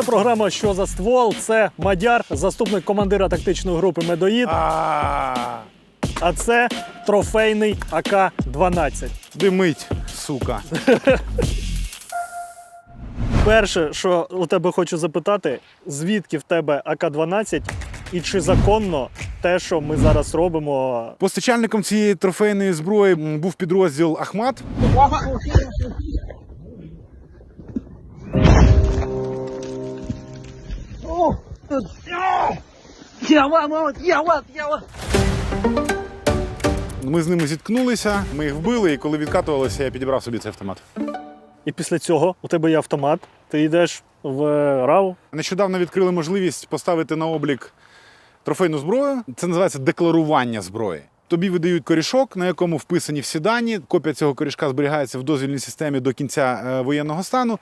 Це програма Що за ствол? Це Мадяр, заступник командира тактичної групи Медоїд. А, А це трофейний АК-12. Димить, сука. Перше, що у тебе хочу запитати, звідки в тебе АК-12 і чи законно те, що ми зараз робимо? Постачальником цієї трофейної зброї був підрозділ Ахмат. Ми з ними зіткнулися, ми їх вбили, і коли відкатувалися, я підібрав собі цей автомат. І після цього у тебе є автомат, ти йдеш в РАУ. Нещодавно відкрили можливість поставити на облік трофейну зброю. Це називається декларування зброї. Тобі видають корішок, на якому вписані всі дані. Копія цього корішка зберігається в дозвільній системі до кінця е, воєнного стану.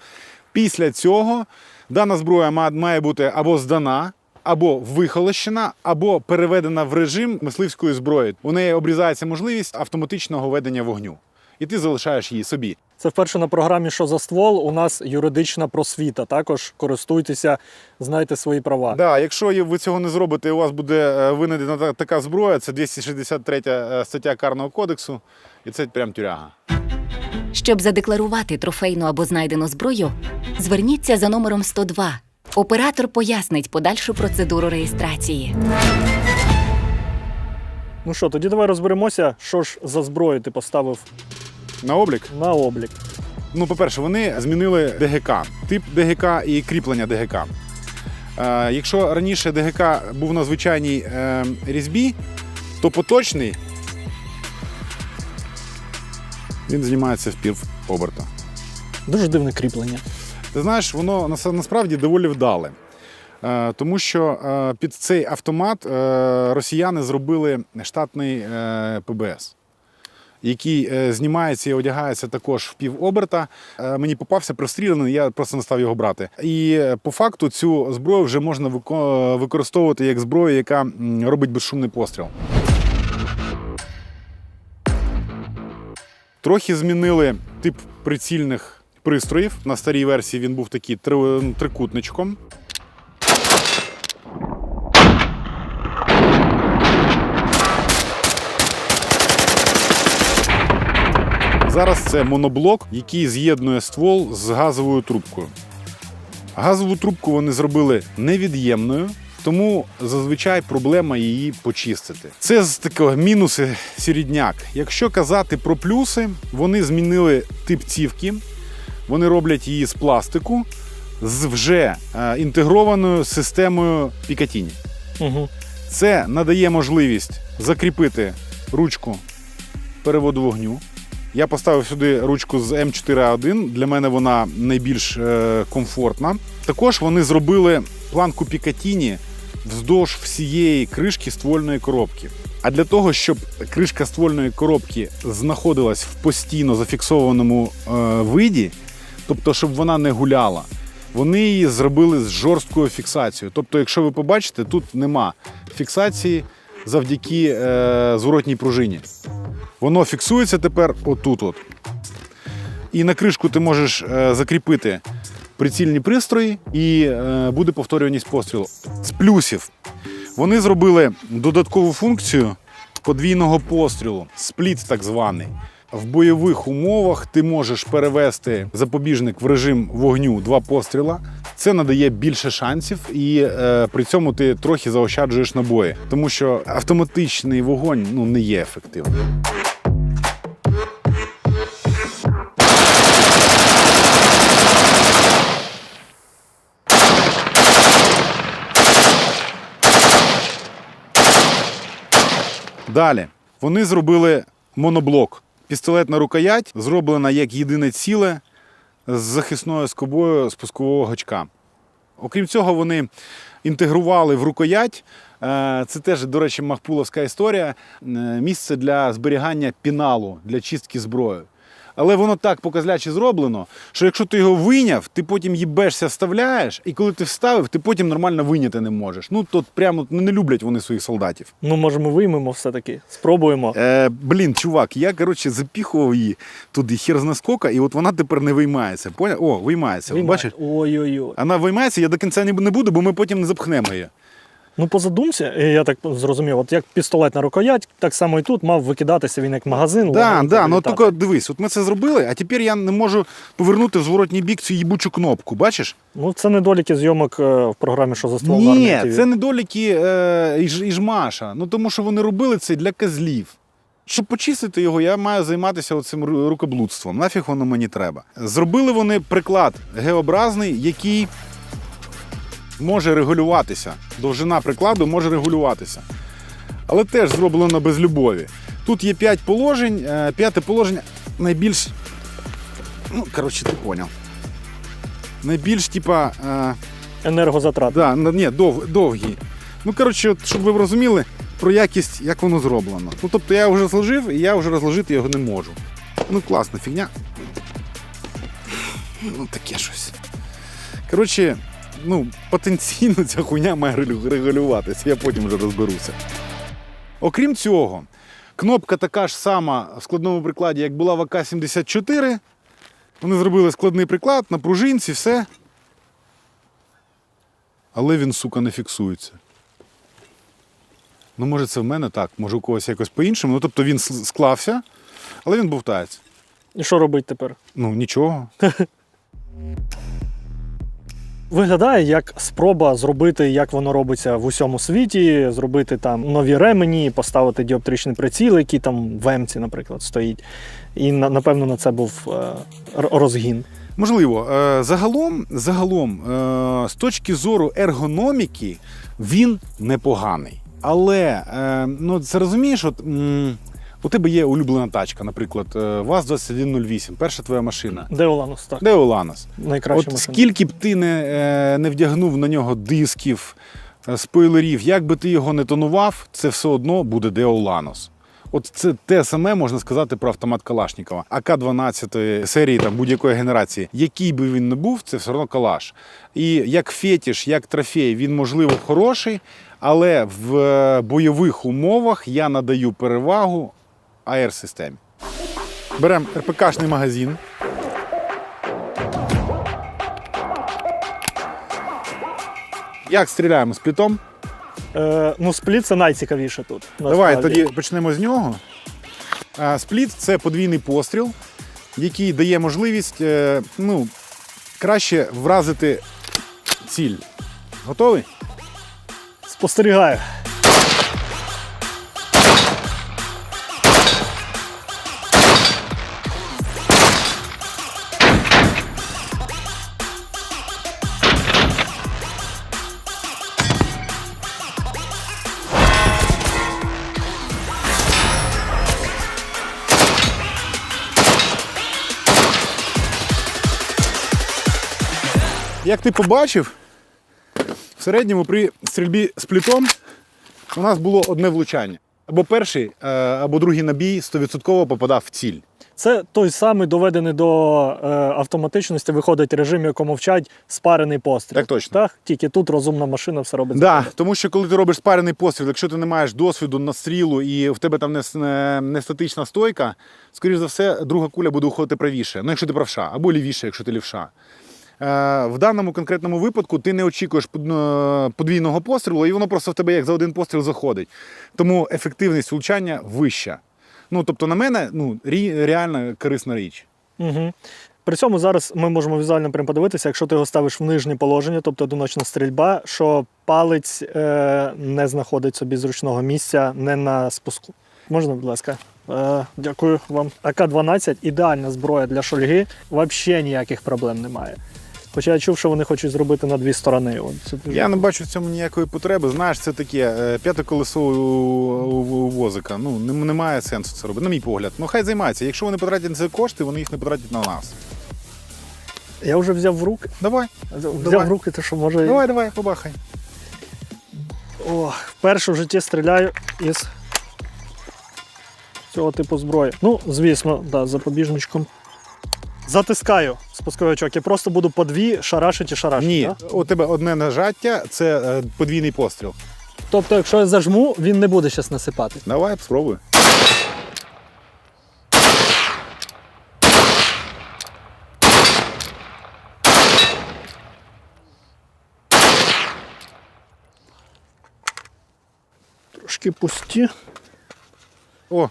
Після цього дана зброя має бути або здана, або вихолощена, або переведена в режим мисливської зброї. У неї обрізається можливість автоматичного ведення вогню, і ти залишаєш її собі. Це вперше на програмі Що за ствол? У нас юридична просвіта. Також користуйтеся, знайте свої права. Да, якщо ви цього не зробите, і у вас буде е, винайдена та- така зброя, це 263 е, стаття Карного кодексу, і це прям тюряга. Щоб задекларувати трофейну або знайдену зброю, зверніться за номером 102. Оператор пояснить подальшу процедуру реєстрації. Ну що, тоді давай розберемося, що ж за зброю ти поставив На облік. на облік. Ну, по-перше, вони змінили ДГК, тип ДГК і кріплення ДГК. Е, якщо раніше ДГК був на звичайній е, різьбі, то поточний він знімається в пів оберта. Дуже дивне кріплення. Ти знаєш, воно насправді доволі вдале. Е, Тому що е, під цей автомат е, росіяни зробили штатний ПБС, який знімається і одягається також в півоберта. Мені попався прострілений, я просто не став його брати. І по факту цю зброю вже можна використовувати як зброю, яка робить безшумний постріл. Трохи змінили тип прицільних пристроїв. На старій версії він був такий три- трикутничком. Зараз це моноблок, який з'єднує ствол з газовою трубкою. Газову трубку вони зробили невід'ємною, тому зазвичай проблема її почистити. Це з такого мінуси середняк. Якщо казати про плюси, вони змінили тип цівки, вони роблять її з пластику з вже е, інтегрованою системою Пікатіні. Угу. Це надає можливість закріпити ручку переводу вогню. Я поставив сюди ручку з М4А1. Для мене вона найбільш е, комфортна. Також вони зробили планку Пікатіні вздовж всієї кришки ствольної коробки. А для того, щоб кришка ствольної коробки знаходилась в постійно зафіксованому е, виді, тобто, щоб вона не гуляла, вони її зробили з жорсткою фіксацією. Тобто, якщо ви побачите, тут нема фіксації завдяки е, зворотній пружині. Воно фіксується тепер отут. От. І на кришку ти можеш е, закріпити прицільні пристрої, і е, буде повторюваність пострілу. З плюсів вони зробили додаткову функцію подвійного пострілу, спліт так званий. В бойових умовах ти можеш перевести запобіжник в режим вогню два постріла. Це надає більше шансів, і е, при цьому ти трохи заощаджуєш набої, тому що автоматичний вогонь ну, не є ефективним. Далі вони зробили моноблок. Пістолетна рукоять зроблена як єдине ціле з захисною скобою спускового гачка. Окрім цього, вони інтегрували в рукоять. е, Це теж, до речі, махпуловська історія. е, Місце для зберігання піналу для чистки зброї. Але воно так показляче зроблено, що якщо ти його вийняв, ти потім їбешся, вставляєш, і коли ти вставив, ти потім нормально вийняти не можеш. Ну тут прямо ну, не люблять вони своїх солдатів. Ну, може, ми виймемо все-таки. Спробуємо. Е, блін, чувак, я коротше запіхував її туди хер зна скока, і от вона тепер не виймається. Поняв? О, виймається. Виймай. Бачиш? Ой-ой-ой. Вона виймається, я до кінця не буду, бо ми потім не запхнемо її. Ну, по задумці, я так зрозумів, от як пістолетна рукоять, так само і тут мав викидатися він як магазин. Да, да, ну тільки дивись, от ми це зробили, а тепер я не можу повернути в зворотній бік цю їбучу кнопку. Бачиш? Ну, це недоліки зйомок е, в програмі, що за ствол на Ні, армії TV. це недоліки е, і, ж- Ну тому що вони робили це для козлів. Щоб почистити його, я маю займатися цим рукоблудством. Нафіг воно мені треба. Зробили вони приклад геобразний, який може регулюватися. Довжина прикладу може регулюватися. Але теж зроблено без любові. Тут є 5 положень. е, П'яте положення найбільш. Ну, коротше, ти поняв. Найбільш, типа. Е, енергозатрат. Да, ні, дов, довгі. Ну, коротше, от, щоб ви розуміли про якість, як воно зроблено. Ну, тобто я вже зложив, і я вже розложити його не можу. Ну, класна фігня. Ну, таке щось. Коротше, ну, потенційно ця хуйня має регулюватися, я потім вже розберуся. Окрім цього, кнопка така ж сама в складному прикладі, як була в АК-74. Вони зробили складний приклад на пружинці, все. Але він, сука, не фіксується. Ну, може, це в мене так, може у когось якось по-іншому. Ну, тобто він склався, але він бовтається. І що робити тепер? Ну, нічого. Виглядає як спроба зробити, як воно робиться в усьому світі, зробити там нові ремені, поставити діоптричний приціл, який там в Емці, наприклад, стоїть. І на- напевно на це був е, розгін. Можливо, е, загалом, загалом, е, з точки зору ергономіки, він непоганий. Але ну, це розумієш, от, у тебе є улюблена тачка, наприклад, е, ВАЗ-2108, перша твоя машина. Де Оланус? Так, Де Оланос? найкраща От машина. скільки б ти не, е, не вдягнув на нього дисків, е, спойлерів, як би ти його не тонував, це все одно буде Деоланос. От це те саме можна сказати про автомат Калашнікова. АК-12 серії там будь-якої генерації. Який би він не був, це все одно калаш. І як фетіш, як трофей, він можливо хороший, але в бойових умовах я надаю перевагу АР-системі. Беремо РПКшний магазин. Як стріляємо з плітом? Е, ну, спліт це найцікавіше тут. Давай насправді. тоді почнемо з нього. Спліт це подвійний постріл, який дає можливість е, ну, краще вразити ціль. Готовий? Спостерігаю. Як ти побачив, в середньому при стрільбі з плітом у нас було одне влучання. Або перший, е, або другий набій 100% попадав в ціль. Це той самий доведений до е, автоматичності, виходить режим, якому вчать спарений постріл. Так точно. Так? Тільки тут розумна машина все робить. Да, тому що коли ти робиш спарений постріл, якщо ти не маєш досвіду настрілу і в тебе там не, не, не статична стойка, скоріш за все, друга куля буде уходити правіше. Ну, якщо ти правша, або лівіше, якщо ти лівша. Е, в даному конкретному випадку ти не очікуєш е, подвійного пострілу, і воно просто в тебе як за один постріл заходить. Тому ефективність влучання вища. Ну, тобто, на мене, ну, реально корисна річ. Угу. При цьому зараз ми можемо візуально прям подивитися, якщо ти його ставиш в нижнє положення, тобто одиночна стрільба, що палець е, не знаходить собі зручного місця, не на спуску. Можна, будь ласка? Е, дякую вам. АК-12 ідеальна зброя для шульги, взагалі ніяких проблем немає. Хоча я чув, що вони хочуть зробити на дві сторони. Це дуже- Я не бачу в цьому ніякої потреби. Знаєш, це таке е, п'яте колесо у, у, у возика. Ну, немає сенсу це робити, на мій погляд. Ну, хай займаються. Якщо вони потратять на це кошти, вони їх не потратять на нас. Я вже взяв в руки. Давай, Взяв Давай. в руки, то що може. давай, давай, побахай. О, вперше в житті стріляю із цього типу зброї. Ну, звісно, да, запобіжничком. Затискаю спусковичок і просто буду по дві шарашити і шарашити. Ні, да? у тебе одне нажаття це е, подвійний постріл. Тобто, якщо я зажму, він не буде зараз насипати. Давай, спробуй. Трошки пусті. О,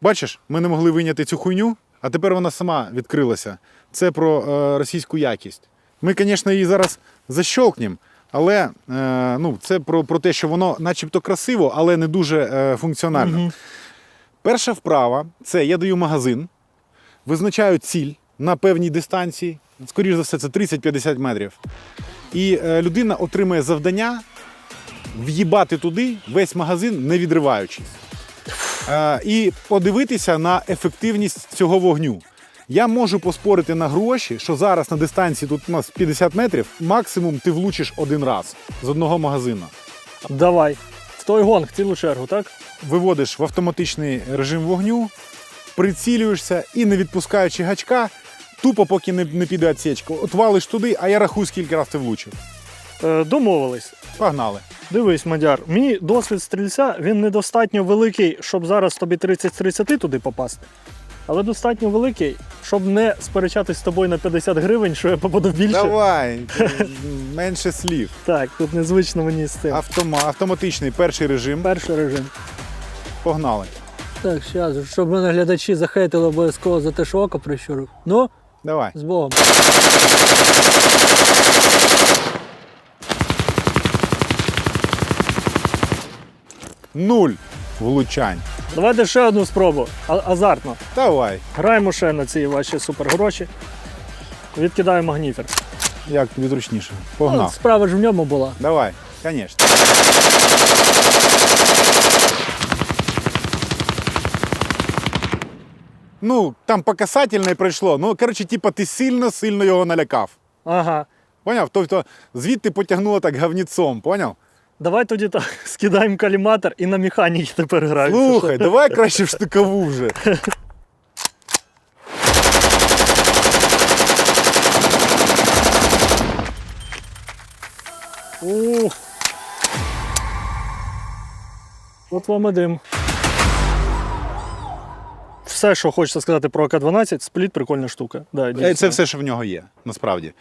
бачиш, ми не могли вийняти цю хуйню, а тепер вона сама відкрилася. Це про е, російську якість. Ми, звісно, її зараз защолкнемо, але е, ну, це про, про те, що воно начебто красиво, але не дуже е, функціонально. Мгм. Перша вправа це я даю магазин, визначаю ціль на певній дистанції, скоріш за все, це 30-50 метрів. І людина отримує завдання в'їбати туди весь магазин, не відриваючись. Е, і подивитися на ефективність цього вогню. Я можу поспорити на гроші, що зараз на дистанції тут у нас 50 метрів, максимум ти влучиш один раз з одного магазину. Давай. В той гонг, цілу чергу, так? виводиш в автоматичний режим вогню, прицілюєшся і, не відпускаючи гачка, тупо поки не, не піде відсічка. От валиш туди, а я рахую, скільки раз ти влучив. Е, домовились. Погнали. Дивись, Мадяр, мій досвід стрільця він недостатньо великий, щоб зараз тобі 30 з 30 туди попасти. Але достатньо великий, щоб не сперечатись з тобою на 50 гривень, що я попаду більше. Давай, менше слів. Так, тут незвично мені з цим. Автома, автоматичний перший режим. Перший режим. Погнали. Так, зараз, щоб мене глядачі захейтили обов'язково за те, що око прищурив. Ну, Давай. з Богом. Нуль влучань. Давайте ще одну спробу. А- азартно. Давай. Граємо ще на ці ваші супергроші. Відкидаю магніфер. Як тобі зручніше. Ну, Погнав. справа ж в ньому була. Давай, звісно. Ну, там по касательной пройшло. Ну, коротше, типа, ти сильно-сильно його налякав. Ага. Поняв? Тобто звідти потягнуло так говніцом, поняв? Давай тоді так скидаємо каліматор і на механіки тепер граємо. Слухай, давай краще в штукову вже. Ух. От вам і дим. Все, що хочеться сказати про АК-12, спліт прикольна штука. Да, Е, дійсно. Це все, що в нього є, насправді.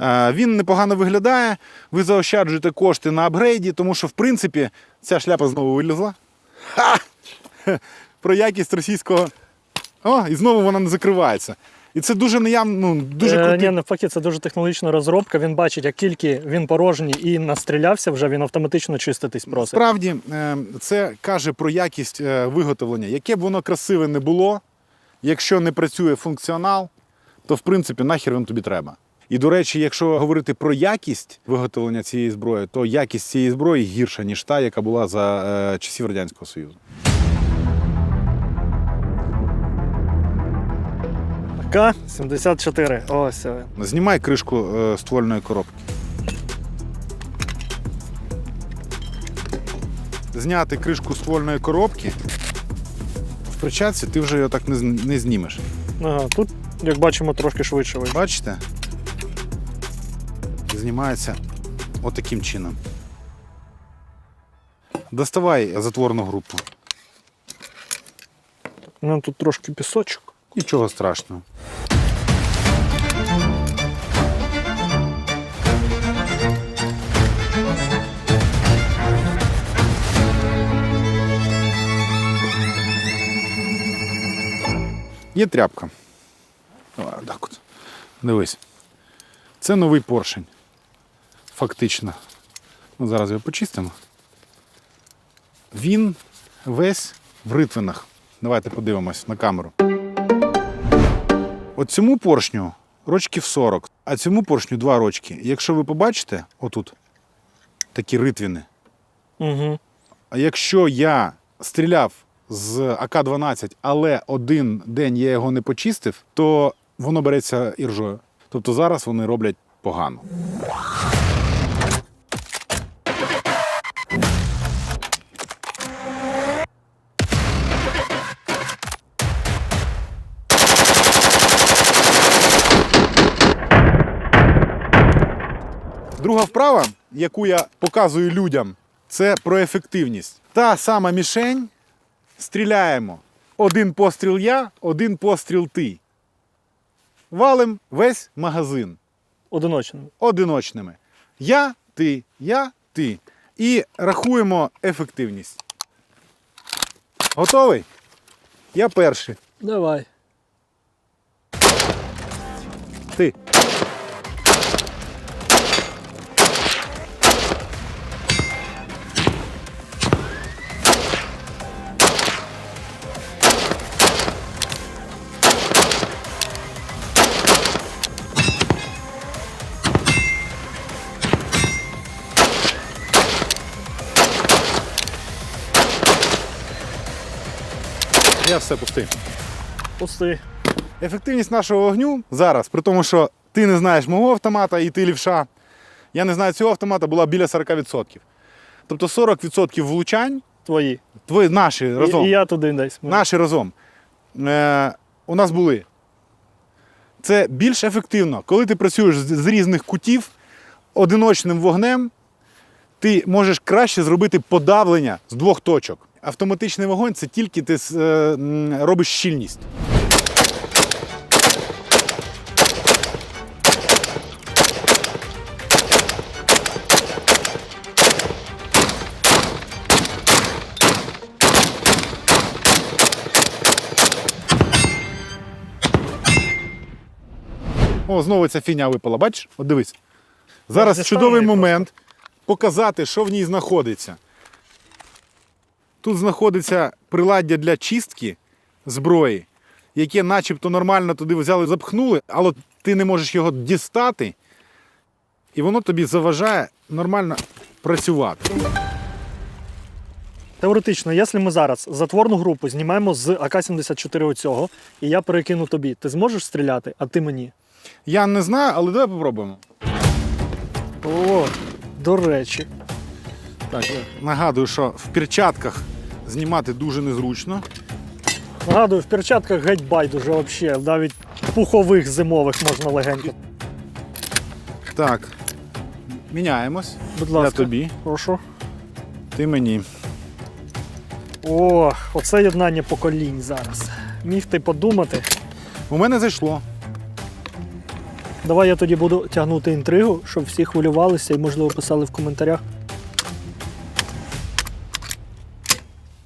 Е, Він непогано виглядає, ви заощаджуєте кошти на апгрейді, тому що, в принципі, ця шляпа знову вилізла. Ха! Про якість російського. О, і знову вона не закривається. І це дуже неявно, ну, дуже Е, крутий. ні, навпаки, це дуже технологічна розробка. Він бачить, як тільки він порожній і настрілявся, вже він автоматично чиститись просить. Справді, е, це каже про якість е, виготовлення. Яке б воно красиве не було, якщо не працює функціонал, то в принципі нахер він тобі треба. І до речі, якщо говорити про якість виготовлення цієї зброї, то якість цієї зброї гірша, ніж та, яка була за часів Радянського Союзу. АК-74. Ось. Знімай кришку е, ствольної коробки. Зняти кришку ствольної коробки. В перчатці ти вже його так не, з- не знімеш. Ага, тут, як бачимо, трошки швидше вийшло. Бачите? Знімається отаким чином. Доставай затворну групу. Ну, тут трошки пісочок. Нічого страшного. Є тряпка. Давай, отак от. Дивись. Це новий поршень. Фактично. Ну, зараз його почистимо. Він весь в ритвинах. Давайте подивимось на камеру. От цьому поршню рочків 40, а цьому поршню 2 рочки. Якщо ви побачите, отут такі ритвини. Угу. А якщо я стріляв з АК-12, але один день я його не почистив, то воно береться іржою. Тобто зараз вони роблять погано. Друга вправа, яку я показую людям, це про ефективність. Та сама мішень, Стріляємо. Один постріл я, один постріл ти. Валим весь магазин Одиночними. одиночними. Я, ти, я, ти. І рахуємо ефективність. Готовий? Я перший. Давай. Я все пустий. Пусти. Ефективність нашого вогню зараз, при тому, що ти не знаєш мого автомата і ти лівша, я не знаю цього автомата, була біля 40%. Тобто 40% влучань, Твої. твої, наші разом, І, і я туди десь. наші разом е, у нас були. Це більш ефективно. Коли ти працюєш з, з різних кутів, одиночним вогнем, ти можеш краще зробити подавлення з двох точок. Автоматичний вогонь це тільки ти е, робиш щільність. О, знову ця фіня випала, бачиш? От дивись. Зараз чудовий момент показати, що в ній знаходиться. Тут знаходиться приладдя для чистки зброї, яке начебто нормально туди взяли, запхнули, але ти не можеш його дістати, і воно тобі заважає нормально працювати. Теоретично, якщо ми зараз затворну групу знімаємо з АК-74 оцього, і я перекину тобі, ти зможеш стріляти, а ти мені. Я не знаю, але давай попробуємо. О, до речі. Так, я нагадую, що в перчатках знімати дуже незручно. Нагадую, в перчатках геть байдуже взагалі, навіть пухових зимових можна легенько. Так, міняємось. Будь Я ласка. тобі, Прошу. ти мені. О, оце єднання поколінь зараз. Міг ти подумати. У мене зайшло. Давай я тоді буду тягнути інтригу, щоб всі хвилювалися і, можливо, писали в коментарях.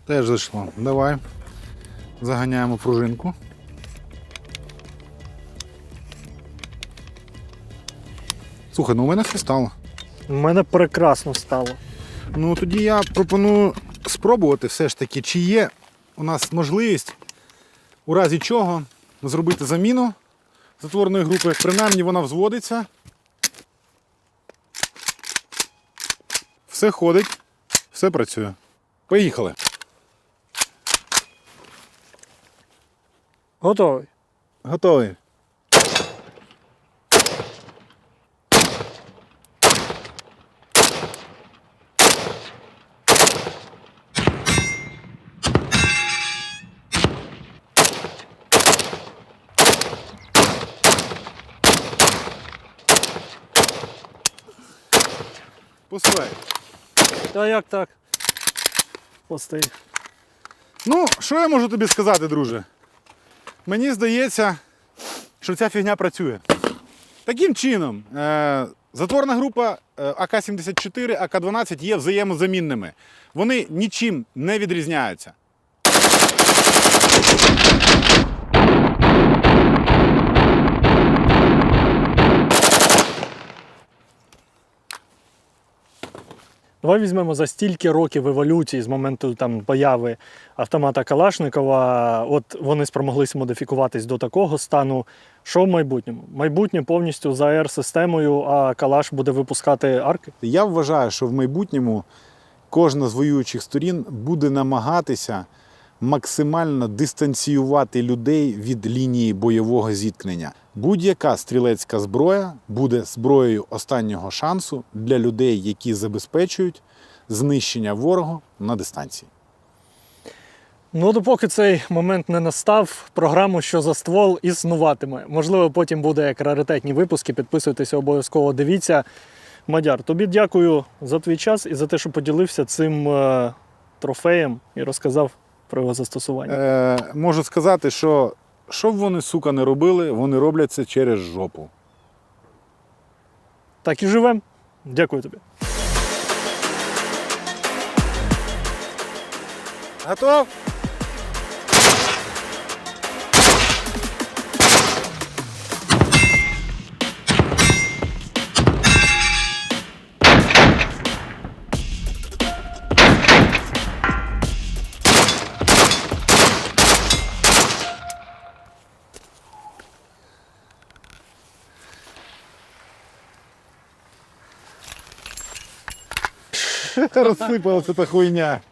Теж зайшло. Давай. Заганяємо пружинку. Слухай, ну у мене все стало. У мене прекрасно стало. Ну тоді я пропоную спробувати все ж таки, чи є у нас можливість, у разі чого, зробити заміну затворної групи. Принаймні вона взводиться. Все ходить, все працює. Поїхали. Готовий. Готовий. Пускай. Та як так? Пусти. Ну, що я можу тобі сказати, друже? Мені здається, що ця фігня працює. Таким чином, е, затворна група е, АК-74, АК-12 є взаємозамінними. Вони нічим не відрізняються. Давай візьмемо за стільки років еволюції з моменту там появи автомата Калашникова. От вони спромоглися модифікуватись до такого стану. Що в майбутньому? Майбутнє повністю за АР-системою, а Калаш буде випускати арки. Я вважаю, що в майбутньому кожна з воюючих сторін буде намагатися максимально дистанціювати людей від лінії бойового зіткнення. Будь-яка стрілецька зброя буде зброєю останнього шансу для людей, які забезпечують знищення ворога на дистанції. Ну, допоки цей момент не настав, програму що за ствол існуватиме. Можливо, потім буде як раритетні випуски. Підписуйтеся, обов'язково дивіться. Мадяр, тобі дякую за твій час і за те, що поділився цим е, трофеєм і розказав про його застосування. Е, можу сказати, що що б вони, сука, не робили, вони роблять це через жопу. Так і живемо. Дякую тобі. Готов? Розсипалася эта хуйня.